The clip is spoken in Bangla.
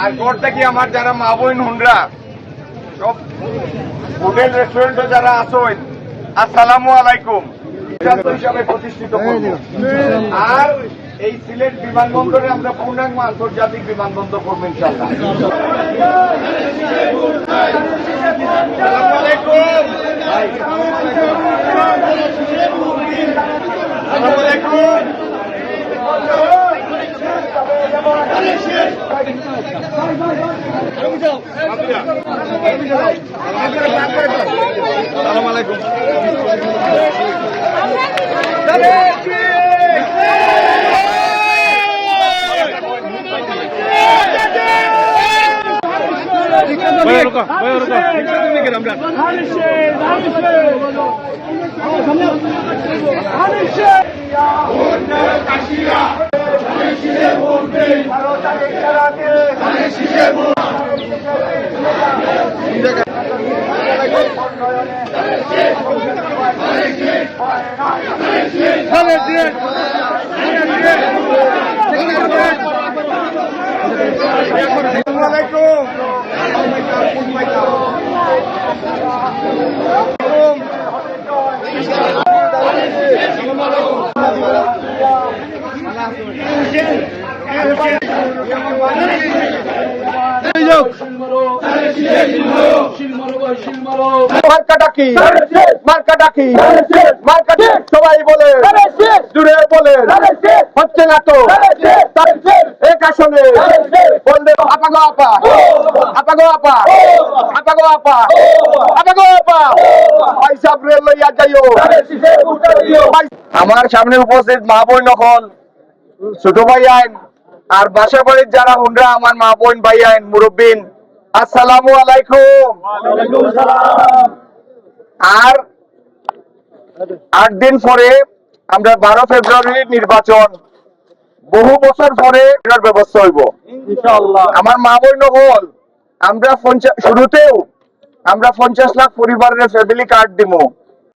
আর গড় থেকে আমার যারা মা বোন হুনরা? সব হোটেল রেস্টুরেন্টে যারা আছেন আসসালামু আলাইকুম। হিসাবে প্রতিষ্ঠিত আর এই সিলেট বিমানবন্দরে আমরা পূর্ণাঙ্গ আন্তর্জাতিক বিমানবন্দর করব ইনশাল্লাহ আসসালামু আলাইকুম। সালাম আলাইকুম আসসালামু আলাইকুম। সবাই বলে। বলে। হচ্ছে না তো। এক বললে আপাগো আপা আপাগো আপা। আপাগো আপা। আপাগো আপা। পয়সা লইয়া যাইও। আমার সামনে উপস্থিত মা বোন ছোট ভাই আইন। আর বাসা বাড়ির যারা হুনরা, আমার মা বোন, ভাই আইন, মুরব্বিন। আসসালামু আলাইকুম। আর আট দিন পরে আমরা বারো ফেব্রুয়ারির নির্বাচন। বহু বছর পরে ব্যবস্থা হইব। আমার মা বই হল আমরা শুরুতেও আমরা পঞ্চাশ লাখ পরিবারের ফ্যামিলি কার্ড দিব